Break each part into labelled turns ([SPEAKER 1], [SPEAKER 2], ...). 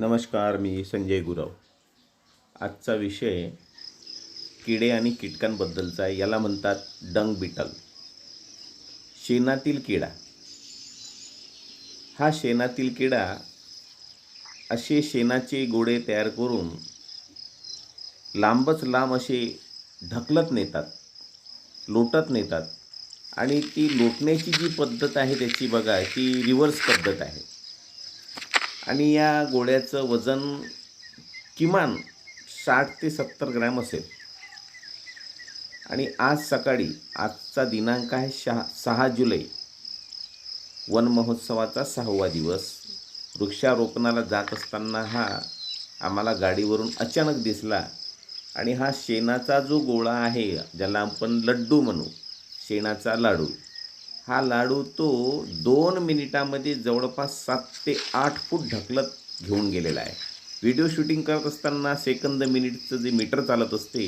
[SPEAKER 1] नमस्कार मी संजय गुरव. आजचा विषय किडे आणि कीटकांबद्दलचा आहे. याला म्हणतात डंग बिटल शेणातील किडा. हा शेणातील किडा असे शेणाचे गोळे तयार करून लांबच लांब असे ढकलत नेतात लोटत नेतात. आणि ती लोटण्याची जी पद्धत आहे त्याची बघा ती रिव्हर्स पद्धत आहे. आणि या गोळ्याचं वजन किमान साठ ते सत्तर ग्रॅम असेल. आणि आज सकाळी आजचा दिनांक आहे शहा सहा जुलै. वन महोत्सवाचा सहावा दिवस. वृक्षारोपणाला जात असताना हा आम्हाला गाडीवरून अचानक दिसला आणि हा शेणाचा जो गोळा आहे ज्याला आपण लड्डू म्हणू शेणाचा लाडू. हा लाडू तो दोन मिनिटामध्ये जवळपास सात ते आठ फूट ढकलत घेऊन गेलेला आहे. व्हिडिओ शूटिंग करत असताना सेकंद मिनिटचं जे मीटर चालत असते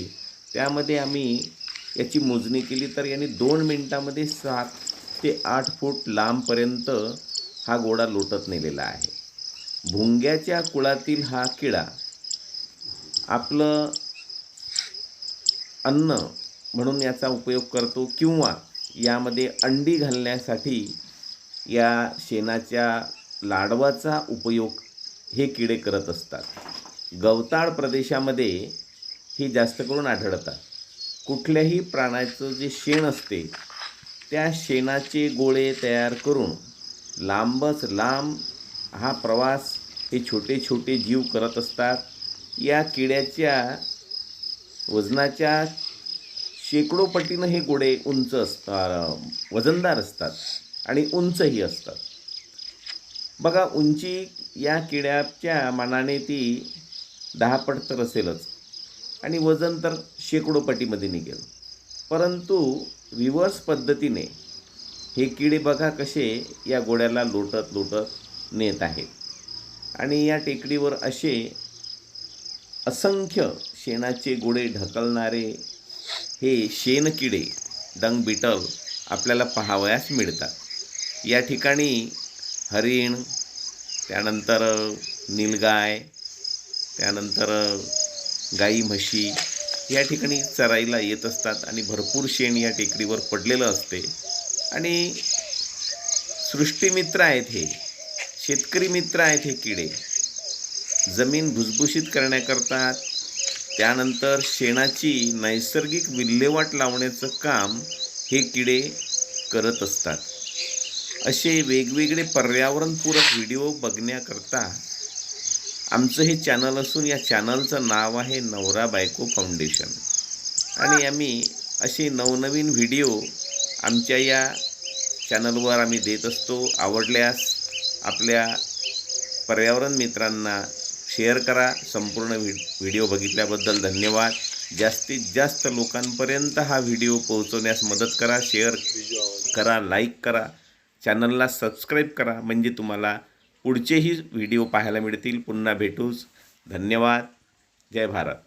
[SPEAKER 1] त्यामध्ये आम्ही याची मोजणी केली तर याने दोन मिनिटामध्ये सात ते आठ फूट लांबपर्यंत हा गोळा लोटत नेलेला आहे. भुंग्याच्या कुळातील हा किडा आपलं अन्न म्हणून याचा उपयोग करतो किंवा यामध्ये अंडी घालण्यासाठी या शेणाच्या लाडवाचा उपयोग हे किडे करत असतात. गवताळ प्रदेशामध्ये ही जास्त करून आढळतात. कुठल्याही प्राण्याचं जे शेण असते त्या शेणाचे गोळे तयार करून लांबच लांब हा प्रवास हे छोटे छोटे जीव करत असतात. या किड्याच्या वजनाच्या शेकडो पटीनं हे गोडे उंच असतात वजनदार असतात आणि उंचही असतात. बघा उंची या किड्याच्या मानाने ती दहा पट तर असेलच आणि वजन तर शेकडो पटीमध्ये निघेल. परंतु रिव्हर्स पद्धतीने हे किडे बघा कसे या गोड्याला लोटत लोटत नेत आहेत. आणि या टेकडीवर असे असंख्य शेणाचे गोडे ढकलणारे हे शेणकिडे डंग बिटल आपल्याला पाहावयास मिळतात. या ठिकाणी हरिण त्यानंतर नीलगाय त्यानंतर गाई म्हशी या ठिकाणी चराईला येत असतात आणि भरपूर शेण या टेकडीवर पडलेलं असते. आणि सृष्टीमित्र आहेत हे शेतकरी मित्र आहेत हे किडे. जमीन भुसभुशीत करण्याकरता त्यानंतर शेणाची नैसर्गिक विल्हेवाट लावण्याचं काम हे किडे करत असतात. असे वेगवेगळे पर्यावरणपूरक व्हिडिओ बघण्याकरता आमचं हे चॅनल असून या चॅनलचं नाव आहे नवरा बायको फाउंडेशन. आणि आम्ही असे नवनवीन व्हिडिओ आमच्या या चॅनलवर आम्ही देत असतो. आवडल्यास आपल्या पर्यावरण मित्रांना शेअर करा. संपूर्ण व्हि व्हिडिओ बघितल्याबद्दल धन्यवाद. जास्तीत जास्त लोकांपर्यंत हा व्हिडिओ पोहोचवण्यास मदत करा. शेअर करा लाईक करा. चॅनलला सबस्क्राईब करा. म्हणजे तुम्हाला पुढचेही व्हिडिओ पाहायला मिळतील. पुन्हा भेटूच. धन्यवाद. जय भारत.